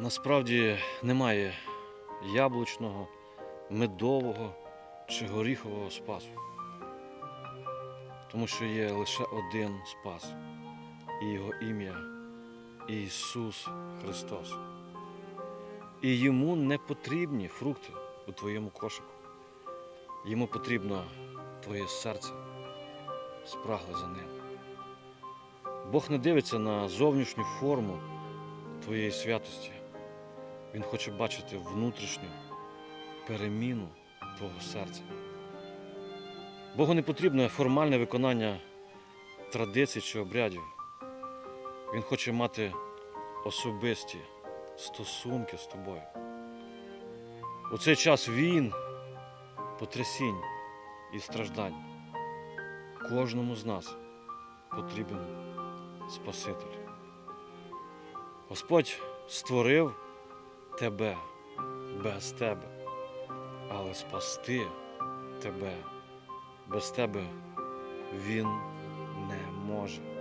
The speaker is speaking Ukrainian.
Насправді немає яблучного, медового чи горіхового спасу. Тому що є лише один спас, і його ім'я Ісус Христос. І йому не потрібні фрукти у твоєму кошику. Йому потрібно твоє серце спрагле за ним. Бог не дивиться на зовнішню форму твоєї святості. Він хоче бачити внутрішню переміну твого серця. Богу не потрібне формальне виконання традицій чи обрядів. Він хоче мати особисті стосунки з тобою. У цей час війн, потрясінь і страждань. Кожному з нас потрібен Спаситель. Господь створив тебе без тебе, але спасти тебе без тебе Він не може.